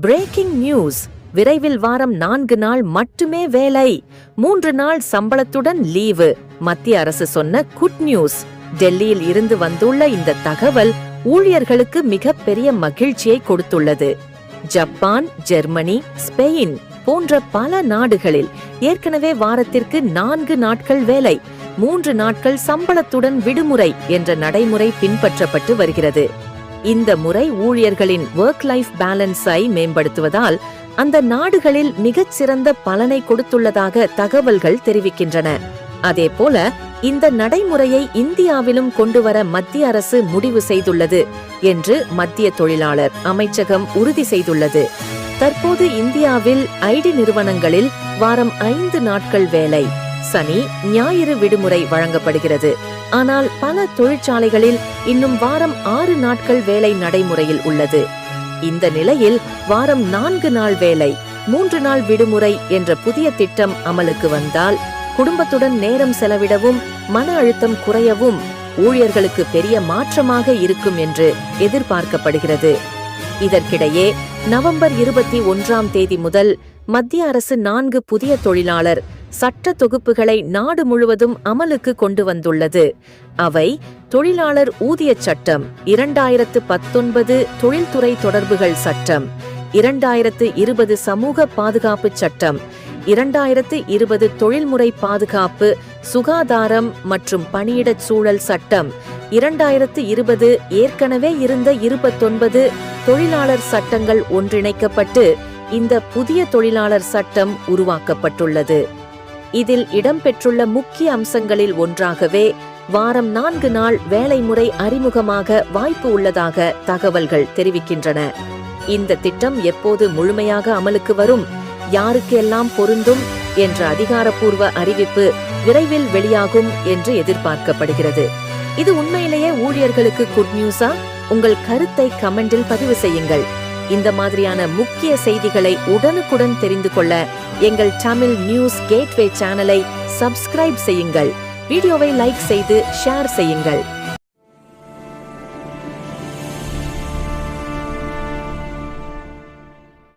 Breaking news விரைவில் வாரம் நான்கு நாள் மட்டுமே வேலை. மூன்று நாள் சம்பளத்துடன் லீவு. மத்திய அரசு சொன்ன குட் நியூஸ் டெல்லியில் இருந்து வந்துள்ள இந்த தகவல் ஊழியர்களுக்கு மிகப்பெரிய மகிழ்ச்சியை கொடுத்துள்ளது. ஜப்பான் ஜெர்மனி ஸ்பெயின் போன்ற பல நாடுகளில் ஏற்கனவே வாரத்திற்கு நான்கு நாட்கள் வேலை. மூன்று நாட்கள் சம்பளத்துடன் விடுமுறை என்ற நடைமுறை பின்பற்றப்பட்டு வருகிறது. இந்த முறை ஊழியர்களின் ஒர்க் லைஃப் பேலன்ஸை மேம்படுத்துவதால் அந்த நாடுகளில் மிகச் சிறந்த பலனை கொடுத்துள்ளதாக தகவல்கள் தெரிவிக்கின்றன. அதேபோல இந்த நடைமுறையை இந்தியாவிலும் கொண்டுவர மத்திய அரசு முடிவு செய்துள்ளது என்று மத்திய தொழிலாளர் அமைச்சகம் உறுதி செய்துள்ளது. தற்போது இந்தியாவில் ஐடி நிறுவனங்களில் வாரம் ஐந்து நாட்கள் வேலை சனி ஞாயிறு விடுமுறை வழங்கப்படுகிறது. ஆனால் பல தொழிற்சாலைகளில் இன்னும் வாரம் ஆறு நாட்கள் வேலை நடைமுறையில் உள்ளது. இந்த நிலையில் வாரம் நான்கு நாள் வேலை மூன்று நாள் விடுமுறை என்ற புதிய திட்டம் அமலுக்கு வந்தால் குடும்பத்துடன் நேரம் செலவிடவும் மன அழுத்தம் குறையவும் ஊழியர்களுக்கு பெரிய மாற்றமாக இருக்கும் என்று எதிர்பார்க்கப்படுகிறது. இதற்கிடையே நவம்பர் இருபத்தி ஒன்றாம் தேதி முதல் மத்திய அரசு நான்கு புதிய தொழிலாளர் சட்ட தொகுப்புகளை நாடு முழுவதும் அமலுக்கு கொண்டு வந்துள்ளது. அவை தொழிலாளர் ஊதியச் சட்டம் இரண்டாயிரத்து பத்தொன்பது தொழில்துறை தொடர்புகள் சட்டம் இரண்டாயிரத்து இருபது சமூக பாதுகாப்பு சட்டம் இரண்டாயிரத்து இருபது தொழில்முறை பாதுகாப்பு சுகாதாரம் மற்றும் பணியிடச் சூழல் சட்டம் இரண்டாயிரத்து இருபது ஏற்கனவே இருந்த இருபத்தொன்பது தொழிலாளர் சட்டங்கள் ஒன்றிணைக்கப்பட்டு இந்த புதிய தொழிலாளர் சட்டம் உருவாக்கப்பட்டுள்ளது. இதில் இடம்பெற்றுள்ள முக்கிய அம்சங்களில் ஒன்றாகவே வாரம் நான்கு நாள் வேலை முறை அறிமுகமாக வாய்ப்பு உள்ளதாக தகவல்கள் தெரிவிக்கின்றன. இந்த திட்டம் எப்போது முழுமையாக அமலுக்கு வரும் யாருக்கு எல்லாம் பொருந்தும் என்ற அதிகாரப்பூர்வ அறிவிப்பு விரைவில் வெளியாகும் என்று எதிர்பார்க்கப்படுகிறது. இது உண்மையிலேயே ஊழியர்களுக்கு குட் நியூஸா உங்கள் கருத்தை கமெண்டில் பதிவு செய்யுங்கள். இந்த மாதிரியான முக்கிய செய்திகளை உடனுக்குடன் தெரிந்து கொள்ள எங்கள் தமிழ் நியூஸ் கேட்வே சேனலை சப்ஸ்கிரைப் செய்யுங்கள். வீடியோவை லைக் செய்து ஷேர் செய்யுங்கள்.